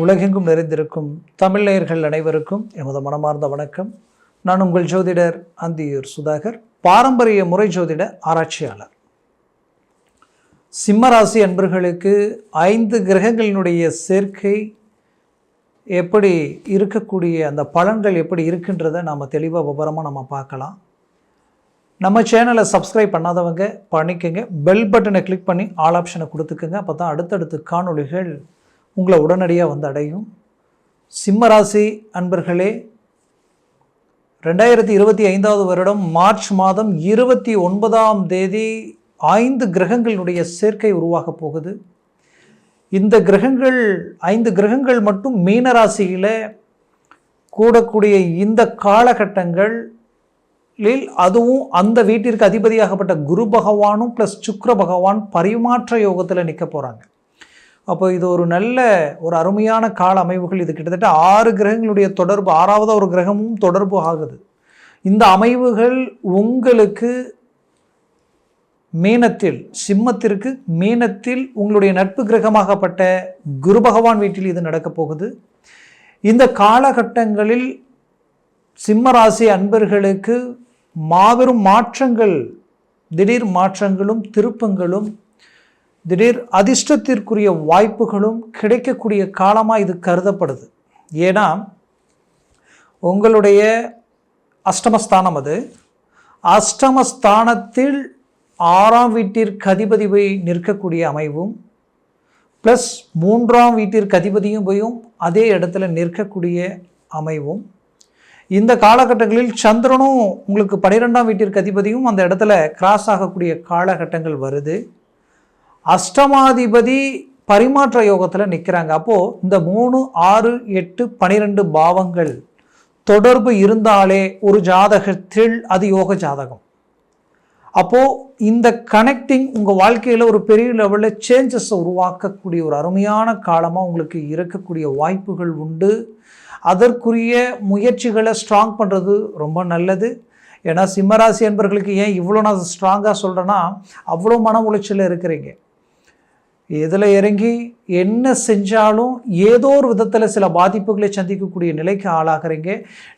உலகெங்கும் நிறைந்திருக்கும் தமிழ் அனைவருக்கும் எமது மனமார்ந்த வணக்கம். நான் உங்கள் ஜோதிடர் அந்தியூர் சுதாகர் பாரம்பரிய முறை ஜோதிட ஆராய்ச்சியாளர். சிம்மராசி அன்பர்களுக்கு ஐந்து கிரகங்களினுடைய சேர்க்கை எப்படி இருக்கக்கூடிய அந்த பலன்கள் எப்படி இருக்குன்றதை நாம் தெளிவாக விவரமாக நம்ம பார்க்கலாம். நம்ம சேனலை சப்ஸ்கிரைப் பண்ணாதவங்க பண்ணிக்கோங்க. பெல் பட்டனை கிளிக் பண்ணி ஆல் ஆப்ஷனை கொடுத்துக்கோங்க. அப்போ தான் அடுத்தடுத்து காணொளிகள் உங்களை உடனடியாக வந்து அடையும். சிம்மராசி அன்பர்களே ரெண்டாயிரத்தி இருபத்தி ஐந்தாவது வருடம் மார்ச் மாதம் இருபத்தி ஒன்பதாம் தேதி ஐந்து கிரகங்களுடைய சேர்க்கை உருவாக போகுது. இந்த கிரகங்கள் ஐந்து கிரகங்கள் மட்டும் மீனராசியில் கூடக்கூடிய இந்த காலகட்டங்களில் அதுவும் அந்த வீட்டிற்கு அதிபதியாகப்பட்ட குரு பகவானும் ப்ளஸ் சுக்ர பகவான் பரிமாற்ற யோகத்தில் நிற்க போகிறாங்க அப்போ இது ஒரு நல்ல ஒரு அருமையான கால அமைவுகள். இது கிட்டத்தட்ட ஆறு கிரகங்களுடைய தொடர்பு ஆறாவது ஒரு கிரகமும் தொடர்பு ஆகுது. இந்த அமைவுகள் உங்களுக்கு மீனத்தில் சிம்மத்திற்கு மீனத்தில் உங்களுடைய நட்பு கிரகமாகப்பட்ட குரு பகவான் வீட்டில் இது நடக்கப் போகுது. இந்த காலகட்டங்களில் சிம்மராசி அன்பர்களுக்கு மாபெரும் மாற்றங்கள் திடீர் மாற்றங்களும் திருப்பங்களும் திடீர் அதிர்ஷ்டத்திற்குரிய வாய்ப்புகளும் கிடைக்கக்கூடிய காலமாக இது கருதப்படுது. ஏன்னா உங்களுடைய அஷ்டமஸ்தானம் அது. அஷ்டமஸ்தானத்தில் ஆறாம் வீட்டிற்கு அதிபதி போய் நிற்கக்கூடிய அமைவும் ப்ளஸ் மூன்றாம் வீட்டிற்கு அதிபதியும் போயும் அதே இடத்துல நிற்கக்கூடிய அமைவும். இந்த காலகட்டங்களில் சந்திரனும் உங்களுக்கு பன்னிரெண்டாம் வீட்டிற்கு அதிபதியும் அந்த இடத்துல கிராஸ் ஆகக்கூடிய காலகட்டங்கள் வருது. அஷ்டமாதிபதி பரிமாற்ற யோகத்தில் நிற்கிறாங்க அப்போது இந்த மூணு ஆறு எட்டு பனிரெண்டு பாவங்கள் தொடர்பு இருந்தாலே ஒரு ஜாதகத்தில் அது யோக ஜாதகம். அப்போது இந்த கனெக்டிங் உங்கள் வாழ்க்கையில் ஒரு பெரிய லெவலில் சேஞ்சஸை உருவாக்கக்கூடிய ஒரு அருமையான காலமாக உங்களுக்கு இருக்கக்கூடிய வாய்ப்புகள் உண்டு. அதற்குரிய முயற்சிகளை ஸ்ட்ராங் பண்ணுறது ரொம்ப நல்லது. ஏன்னா சிம்மராசி என்பர்களுக்கு ஏன் இவ்வளோ நான் ஸ்ட்ராங்காக சொல்கிறேன்னா அவ்வளோ மன உளைச்சலில் இருக்கிறீங்க. எதில் இறங்கி என்ன செஞ்சாலும் ஏதோ ஒரு விதத்தில் சில பாதிப்புகளை சந்திக்கக்கூடிய நிலைக்கு ஆளாகிறீங்க.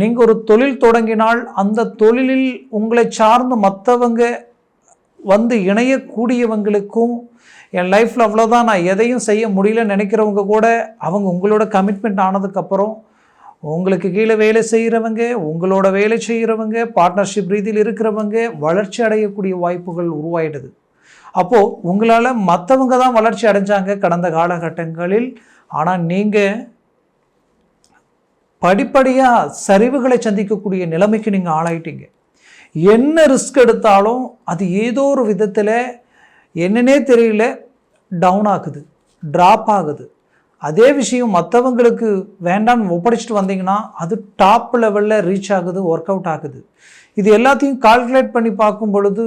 நீங்கள் ஒரு தொழில் தொடங்கினால் அந்த தொழிலில் உங்களை சார்ந்து மற்றவங்க வந்து இணையக்கூடியவங்களுக்கும் என் லைஃப்பில் அவ்வளோதான் நான் எதையும் செய்ய முடியலன்னு நினைக்கிறவங்க கூட அவங்க உங்களோட கமிட்மெண்ட் ஆனதுக்கப்புறம் உங்களுக்கு கீழே வேலை செய்கிறவங்க உங்களோட வேலை செய்கிறவங்க பார்ட்னர்ஷிப் ரீதியில் இருக்கிறவங்க வளர்ச்சி அடையக்கூடிய வாய்ப்புகள் உருவாயிடுது. அப்போது உங்களால் மற்றவங்க தான் வளர்ச்சி அடைஞ்சாங்க கடந்த காலகட்டங்களில். ஆனால் நீங்கள் படிப்படியாக சரிவுகளை சந்திக்கக்கூடிய நிலைமைக்கு நீங்கள் ஆளாயிட்டீங்க. என்ன ரிஸ்க் எடுத்தாலும் அது ஏதோ ஒரு விதத்தில் என்னன்னே தெரியல டவுன் ஆகுது ட்ராப் ஆகுது. அதே விஷயம் மற்றவங்களுக்கு வேண்டாம்னு ஒப்படைச்சிட்டு வந்தீங்கன்னா அது டாப் லெவலில் ரீச் ஆகுது ஒர்க் அவுட் ஆகுது. இது எல்லாத்தையும் கால்குலேட் பண்ணி பார்க்கும் பொழுது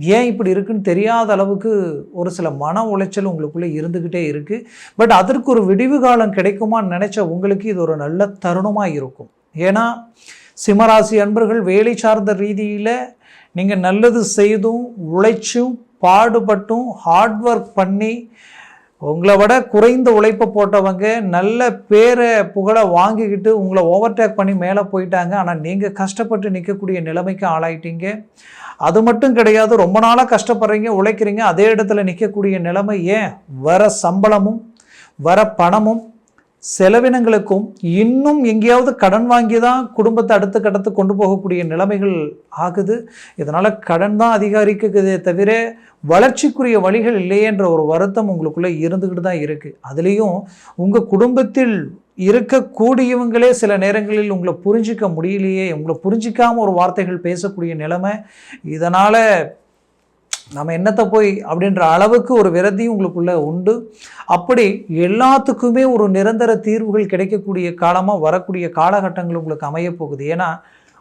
ஏன் இப்படி இருக்குன்னு தெரியாத அளவுக்கு ஒரு சில மன உளைச்சல் உங்களுக்குள்ளே இருந்துக்கிட்டே இருக்குது பட் அதற்கு ஒரு விடிவு காலம் கிடைக்குமான்னு நினச்ச உங்களுக்கு இது ஒரு நல்ல தருணமாக இருக்கும். ஏன்னா சிம்மராசி அன்பர்கள் வேலை சார்ந்த ரீதியில் நீங்கள் நல்லது செய்தும் உழைச்சும் பாடுபட்டும் ஹார்ட் ஒர்க் பண்ணி உங்களை விட குறைந்த உழைப்பை போட்டவங்க நல்ல பேரை புகழை வாங்கிக்கிட்டு உங்களை ஓவர்டேக் பண்ணி மேலே போயிட்டாங்க. ஆனால் நீங்கள் கஷ்டப்பட்டு நிற்கக்கூடிய நிலைமைக்கு ஆளாயிட்டீங்க. அது மட்டும் கிடையாது ரொம்ப நாளாக கஷ்டப்படுறீங்க உழைக்கிறீங்க அதே இடத்துல நிற்கக்கூடிய நிலைமை ஏன்? வர சம்பளமும் வர பணமும் செலவினங்களுக்கும் இன்னும் எங்கேயாவது கடன் வாங்கி தான் குடும்பத்தை அடுத்த கட்டத்துக்கு கொண்டு போகக்கூடிய நிலைமைகள் ஆகுது. இதனால் கடன் தான் அதிகரிக்குதே தவிர வளர்ச்சிக்குரிய வழிகள் இல்லையேன்ற ஒரு வருத்தம் உங்களுக்குள்ளே இருந்துக்கிட்டு தான் இருக்குது அதுலேயும் உங்கள் குடும்பத்தில் இருக்கக்கூடியவங்களே சில நேரங்களில் உங்களை புரிஞ்சிக்க முடியலையே உங்களை புரிஞ்சிக்காமல் ஒரு வார்த்தைகள் பேசக்கூடிய நிலைமை இதனால் நம்ம என்னத்தை போய் அப்படின்ற அளவுக்கு ஒரு விரதியும் உங்களுக்குள்ள உண்டு. அப்படி எல்லாத்துக்குமே ஒரு நிரந்தர தீர்வுகள் கிடைக்கக்கூடிய காலமாக வரக்கூடிய காலகட்டங்கள் உங்களுக்கு அமைய போகுது. ஏன்னா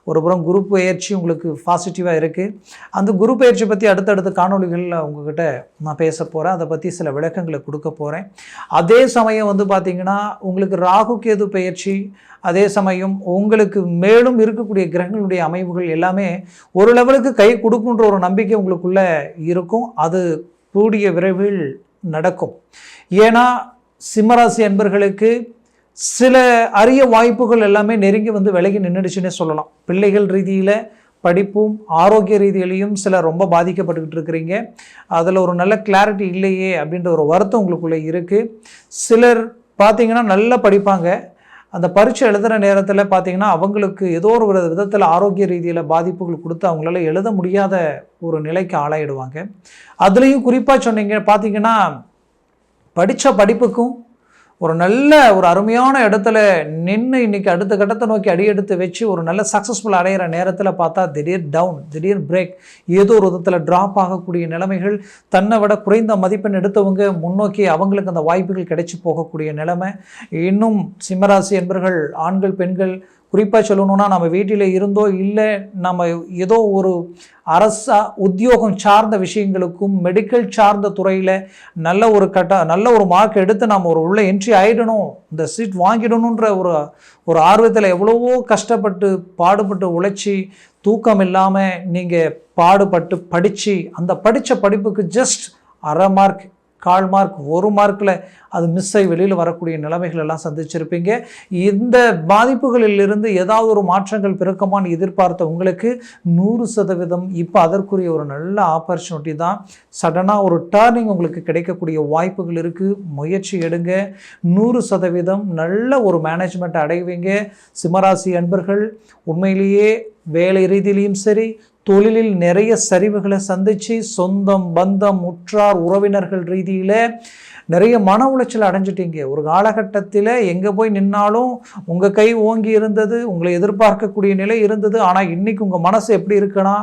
ஒரு புறம் குரு பயிற்சி உங்களுக்கு பாசிட்டிவாக இருக்குது அந்த குரு பயிற்சி பற்றி அடுத்தடுத்த காணொலிகளில் உங்ககிட்ட நான் பேச போகிறேன் அதை பற்றி சில விளக்கங்களை கொடுக்க போகிறேன் அதே சமயம் வந்து பார்த்திங்கன்னா உங்களுக்கு ராகு கேது பயிற்சி அதே சமயம் உங்களுக்கு மேலும் இருக்கக்கூடிய கிரகங்களுடைய அமைவுகள் எல்லாமே ஒரு லெவலுக்கு கை கொடுக்குன்ற ஒரு நம்பிக்கை உங்களுக்குள்ளே இருக்கும். அது கூடிய விரைவில் நடக்கும். ஏன்னா சிம்மராசி அன்பர்களுக்கு சில அரிய வாய்ப்புகள் எல்லாமே நெருங்கி வந்து விலகி நின்றுடுச்சுன்னே சொல்லலாம். பிள்ளைகள் ரீதியில் படிப்பும் ஆரோக்கிய ரீதியிலையும் சில ரொம்ப பாதிக்கப்பட்டுக்கிட்டு இருக்கிறீங்க. அதில் ஒரு நல்ல கிளாரிட்டி இல்லையே அப்படின்ற ஒரு வருத்தம் உங்களுக்குள்ளே இருக்குது சிலர் பார்த்தீங்கன்னா நல்லா படிப்பாங்க. அந்த பரீட்சை எழுதுகிற நேரத்தில் பார்த்தீங்கன்னா அவங்களுக்கு ஏதோ ஒரு வித விதத்தில் ஆரோக்கிய ரீதியில் பாதிப்புகள் கொடுத்து அவங்களால எழுத முடியாத ஒரு நிலைக்கு ஆளாயிடுவாங்க. அதுலேயும் குறிப்பாக சொன்னீங்க பார்த்தீங்கன்னா படித்த படிப்புக்கும் ஒரு நல்ல ஒரு அருமையான இடத்துல நின்று இன்னைக்கு அடுத்த கட்டத்தை நோக்கி அடியெடுத்து வச்சு ஒரு நல்ல சக்ஸஸ்ஃபுல் அடைகிற நேரத்தில் பார்த்தா திடீர் டவுன் திடீர் பிரேக் ஏதோ ஒரு விதத்தில் ட்ராப் ஆகக்கூடிய நிலைமைகள் தன்னை விட குறைந்த மதிப்பெண் எடுத்தவங்க முன்னோக்கி அவங்களுக்கு அந்த வாய்ப்புகள் கிடைச்சி போகக்கூடிய நிலைமை. இன்னும் சிம்மராசி என்பர்கள் ஆண்கள் பெண்கள் குறிப்பாக சொல்லணும்னா நம்ம வீட்டில் இருந்தோ இல்லை நம்ம ஏதோ ஒரு அரச உத்தியோகம் சார்ந்த விஷயங்களுக்கும் மெடிக்கல் சார்ந்த துறையில் நல்ல ஒரு கட்ட நல்ல ஒரு மார்க் எடுத்து நம்ம ஒரு உள்ளே என்ட்ரி ஆகிடணும் இந்த சீட் வாங்கிடணுன்ற ஒரு ஒரு ஆர்வத்தில் எவ்வளவோ கஷ்டப்பட்டு பாடுபட்டு உழைச்சி தூக்கம் இல்லாமல் நீங்கள் பாடுபட்டு படித்து அந்த படித்த படிப்புக்கு ஜஸ்ட் அரை மார்க் கால் மார்க் ஒரு மார்க்கில் அது மிஸ் ஆகி வெளியில் வரக்கூடிய நிலைமைகள் எல்லாம் சந்திச்சிருப்பீங்க. இந்த பாதிப்புகளிலிருந்து ஏதாவது ஒரு மாற்றங்கள் பிறக்கமான்னு எதிர்பார்த்த உங்களுக்கு நூறு சதவீதம் இப்போ அதற்குரிய ஒரு நல்ல ஆப்பர்ச்சுனிட்டி தான். சடனாக ஒரு டேர்னிங் உங்களுக்கு கிடைக்கக்கூடிய வாய்ப்புகள் இருக்குது முயற்சி எடுங்க. நூறு சதவீதம் நல்ல ஒரு மேனேஜ்மெண்ட் அடைவீங்க. சிம்மராசி அன்பர்கள் உண்மையிலேயே வேலை ரீதியிலையும் சரி தொழிலில் நிறைய சரிவுகளை சந்தித்து சொந்தம் பந்தம் உற்றார் உறவினர்கள் ரீதியில் நிறைய மன உளைச்சல் அடைஞ்சிட்டீங்க. ஒரு காலகட்டத்தில் எங்கே போய் நின்னாலும் உங்கள் கை ஓங்கி இருந்தது உங்களை எதிர்பார்க்கக்கூடிய நிலை இருந்தது. ஆனால் இன்றைக்கி உங்கள் மனசு எப்படி இருக்குன்னா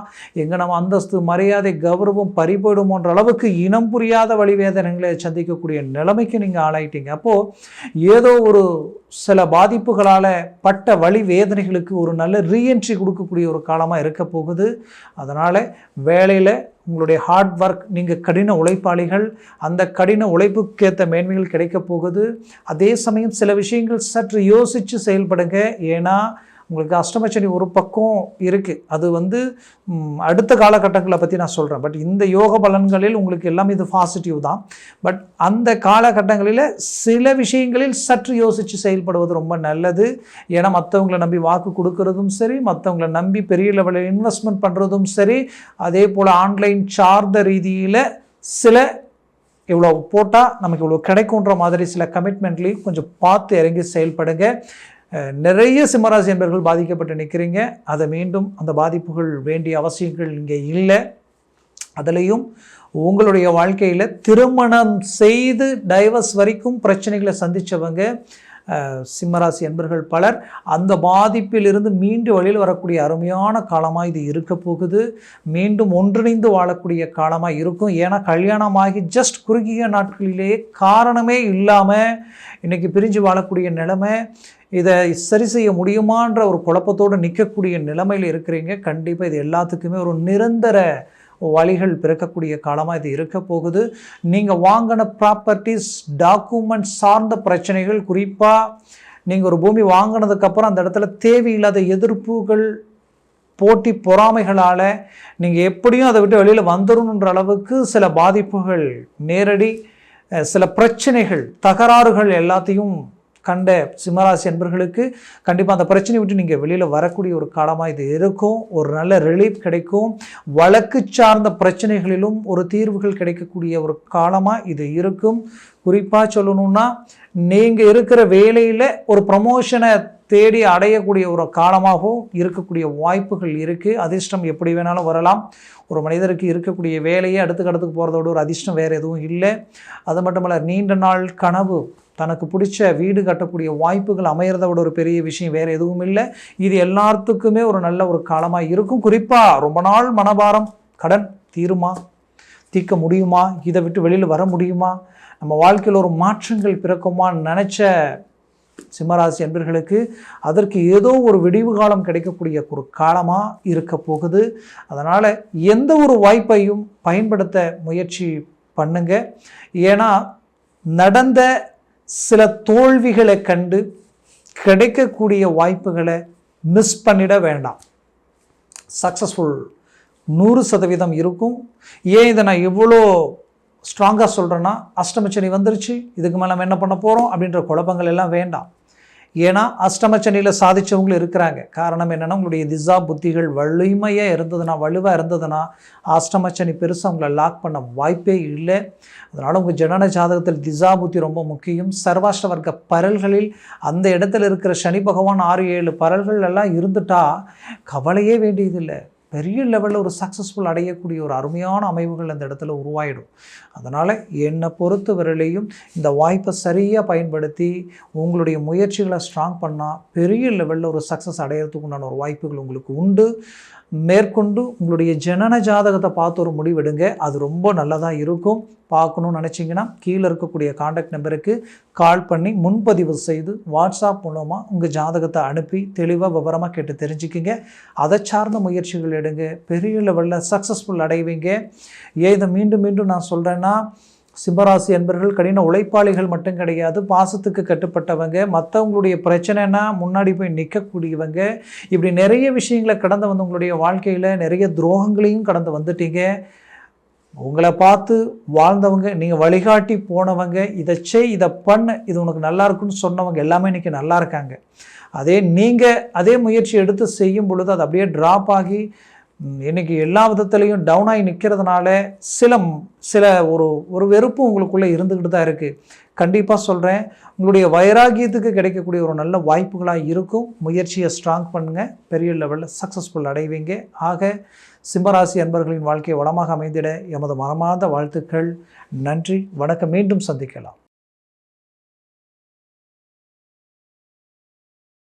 எங்கே நம்ம அந்தஸ்து மரியாதை கௌரவம் பறிபோயிடுமோன்ற அளவுக்கு இனம் புரியாத வழிவேதனைகளை சந்திக்கக்கூடிய நிலைமைக்கு நீங்கள் ஆளாயிட்டீங்க. அப்போது ஏதோ ஒரு சில பாதிப்புகளால் பட்ட வழி வேதனைகளுக்கு ஒரு நல்ல ரீஎன்ட்ரி கொடுக்கக்கூடிய ஒரு காலமாக இருக்க போகுது. அதனால் வேலையில் உங்களுடைய ஹார்ட் ஒர்க் நீங்கள் கடின உழைப்பாளிகள் அந்த கடின உழைப்புக்கேற்ற மேன்மைகள் கிடைக்கப் போகுது. அதே சமயம் சில விஷயங்கள் சற்று யோசித்து செயல்படுங்க. ஏன்னா உங்களுக்கு அஷ்டமச்சனி ஒரு பக்கம் இருக்குது அது வந்து அடுத்த காலகட்டங்களை பற்றி நான் சொல்கிறேன் பட் இந்த யோக பலன்களில் உங்களுக்கு எல்லாமே இது பாசிட்டிவ் தான். பட் அந்த காலகட்டங்களில் சில விஷயங்களில் சற்று யோசித்து செயல்படுவது ரொம்ப நல்லது. ஏன்னா மற்றவங்களை நம்பி வாக்கு கொடுக்கறதும் சரி மற்றவங்களை நம்பி பெரிய லெவலில் இன்வெஸ்ட்மெண்ட் பண்ணுறதும் சரி அதே போல் ஆன்லைன் சார்ந்த ரீதியில் சில இவ்வளோ போட்டால் நமக்கு இவ்வளோ கிடைக்குன்ற மாதிரி சில கமிட்மெண்ட்லேயும் கொஞ்சம் பார்த்து இறங்கி செயல்படுங்க. நிறைய சிம்மராசி என்பர்கள் பாதிக்கப்பட்டு நிற்கிறீங்க. அதை மீண்டும் அந்த பாதிப்புகள் வேண்டிய அவசியங்கள் இங்கே இல்லை. அதுலேயும் உங்களுடைய வாழ்க்கையில் திருமணம் செய்து டைவர்ஸ் வரைக்கும் பிரச்சனைகளை சந்தித்தவங்க சிம்மராசி என்பர்கள் பலர். அந்த பாதிப்பிலிருந்து மீண்டு வழியில் வரக்கூடிய அருமையான காலமாக இது இருக்க போகுது. மீண்டும் ஒன்றிணைந்து வாழக்கூடிய காலமாக இருக்கும். ஏன்னா கல்யாணமாகி ஜஸ்ட் குறுகிய நாட்களிலேயே காரணமே இல்லாமல் இன்றைக்கி பிரிஞ்சு வாழக்கூடிய நிலைமை. இதை சரி செய்ய முடியுமான்ற ஒரு குழப்பத்தோடு நிற்கக்கூடிய நிலைமையில் இருக்கிறீங்க. கண்டிப்பாக இது எல்லாத்துக்குமே ஒரு நிரந்தர வழிகள் பிறக்கக்கூடிய காலமாக இது இருக்க போகுது. நீங்கள் வாங்கின ப்ராப்பர்ட்டிஸ் டாக்குமெண்ட் சார்ந்த பிரச்சனைகள் குறிப்பாக நீங்கள் ஒரு பூமி வாங்கினதுக்கப்புறம் அந்த இடத்துல தேவையில்லாத எதிர்ப்புகள் போட்டி பொறாமைகளால் நீங்கள் எப்படியும் அதை விட்டு வெளியில் வந்துடணுன்ற அளவுக்கு சில பாதிப்புகள் நேரடி சில பிரச்சனைகள் தகராறுகள் எல்லாத்தையும் கண்ட சிம்மராசி அன்பர்களுக்கு கண்டிப்பாக அந்த பிரச்சனை விட்டு நீங்கள் வெளியில் வரக்கூடிய ஒரு காலமாக இது இருக்கும். ஒரு நல்ல ரிலீஃப் கிடைக்கும். வழக்கு சார்ந்த பிரச்சனைகளிலும் ஒரு தீர்வுகள் கிடைக்கக்கூடிய ஒரு காலமாக இது இருக்கும். குறிப்பாக சொல்லணும்னா நீங்கள் இருக்கிற வேலையில் ஒரு ப்ரமோஷனை தேடி அடையக்கூடிய ஒரு காலமாகவும் இருக்கக்கூடிய வாய்ப்புகள் இருக்குது அதிர்ஷ்டம் எப்படி வேணாலும் வரலாம். ஒரு மனிதருக்கு இருக்கக்கூடிய வேலையை அடுத்து கடத்துக்கு போகிறதோட ஒரு அதிர்ஷ்டம் வேறு எதுவும் இல்லை. அது மட்டுமல்ல நீண்ட நாள் கனவு தனக்கு பிடிச்ச வீடு கட்டக்கூடிய வாய்ப்புகள் அமையிறத விட ஒரு பெரிய விஷயம் வேறு எதுவும் இல்லை. இது எல்லாத்துக்குமே ஒரு நல்ல ஒரு காலமாக இருக்கும். குறிப்பாக ரொம்ப நாள் மனபாரம் கடன் தீருமா? தீர்க்க முடியுமா? இதை விட்டு வெளியில் வர முடியுமா? நம்ம வாழ்க்கையில் ஒரு மாற்றங்கள் பிறக்குமான்னு நினச்ச சிம்மராசி அன்பர்களுக்கு அதற்கு ஏதோ ஒரு விடிவு காலம் கிடைக்கக்கூடிய ஒரு காலமாக இருக்க போகுது. அதனால் எந்த ஒரு வாய்ப்பையும் பயன்படுத்த முயற்சி பண்ணுங்க. ஏன்னா நடந்த சில தோல்விகளை கண்டு கிடைக்கக்கூடிய வாய்ப்புகளை மிஸ் பண்ணிட வேண்டாம். சக்ஸஸ்ஃபுல் நூறு சதவீதம் இருக்கும். ஏன் இதை நான் எவ்வளோ ஸ்ட்ராங்காக சொல்கிறேன்னா அஷ்டமச்சனி வந்துருச்சு இதுக்கு மேலே நம்ம என்ன பண்ண போகிறோம் அப்படின்ற குழப்பங்கள் எல்லாம் வேண்டாம். ஏன்னா அஷ்டமச்சனியில் சாதிச்சவங்களும் இருக்கிறாங்க. காரணம் என்னென்னா உங்களுடைய திசா புத்திகள் வலிமையாக இருந்ததுன்னா வலுவாக இருந்ததுன்னா அஷ்டமச்சனி பெருசாக உங்களை லாக் பண்ண வாய்ப்பே இல்லை. அதனால் உங்கள் ஜனன ஜாதகத்தில் திசா புத்தி ரொம்ப முக்கியம். சர்வாஷ்ட வர்க்க பரல்களில் அந்த இடத்துல இருக்கிற சனி பகவான் ஆறு ஏழு பரல்கள் எல்லாம் இருந்துட்டா கவலையே வேண்டியதில்லை. பெரிய லெவலில் ஒரு சக்ஸஸ்ஃபுல் அடையக்கூடிய ஒரு அருமையான அமைவுகள் அந்த இடத்துல உருவாயிடும். அதனால் என்னை பொறுத்த வரையிலையும் இந்த வாய்ப்பை சரியாக பயன்படுத்தி உங்களுடைய முயற்சிகளை ஸ்ட்ராங் பண்ணால் பெரிய லெவலில் ஒரு சக்ஸஸ் அடையிறதுக்கு உண்டான ஒரு வாய்ப்புகள் உங்களுக்கு உண்டு. மேற்கொண்டு உங்களுடைய ஜனன ஜாதகத்தை பார்த்து ஒரு முடிவெடுங்க அது ரொம்ப நல்லதாக இருக்கும். பார்க்கணும்னு நினச்சிங்கன்னா கீழே இருக்கக்கூடிய காண்டாக்ட் நம்பருக்கு கால் பண்ணி முன்பதிவு செய்து வாட்ஸ்அப் மூலமாக உங்கள் ஜாதகத்தை அனுப்பி தெளிவாக விவரமாக கேட்டு தெரிஞ்சுக்கிங்க. அதை சார்ந்த முயற்சிகள் எடுங்க. பெரிய லெவலில் சக்ஸஸ்ஃபுல் அடைவீங்க. ஏன் இதை மீண்டும் மீண்டும் நான் சொல்கிறேன்னா சிம்மராசி என்பர்கள் கடின உழைப்பாளிகள் மட்டும் கிடையாது பாசத்துக்கு கட்டுப்பட்டவங்க மற்றவங்களுடைய பிரச்சனைனா முன்னாடி போய் நிற்கக்கூடியவங்க இப்படி நிறைய விஷயங்களை கடந்து வந்து உங்களுடைய வாழ்க்கையில் நிறைய துரோகங்களையும் கடந்து வந்துட்டீங்க. உங்களை பார்த்து வாழ்ந்தவங்க நீங்கள் வழிகாட்டி போனவங்க இதை செய் இதை பண்ண இது உனக்கு நல்லா இருக்குன்னு சொன்னவங்க எல்லாமே இன்றைக்கி நல்லா இருக்காங்க. அதே நீங்கள் அதே முயற்சி எடுத்து செய்யும் பொழுது அது அப்படியே ட்ராப் ஆகி இன்றைக்கி இன்னைக்கு எல்லா விதத்துலேயும் டவுனாகி நிற்கிறதுனால சில சில ஒரு ஒரு வெறுப்பு உங்களுக்குள்ளே இருந்துக்கிட்டு தான் இருக்குது கண்டிப்பாக சொல்கிறேன் உங்களுடைய வைராகியத்துக்கு கிடைக்கக்கூடிய ஒரு நல்ல வாய்ப்புகளாக இருக்கும். முயற்சியை ஸ்ட்ராங் பண்ணுங்கள் பெரிய லெவலில் சக்ஸஸ்ஃபுல் அடைவீங்க. ஆக சிம்மராசி அன்பர்களின் வாழ்க்கையை வளமாக அமைந்திட எமது மனமார்ந்த வாழ்த்துக்கள். நன்றி வணக்கம் மீண்டும் சந்திக்கலாம்.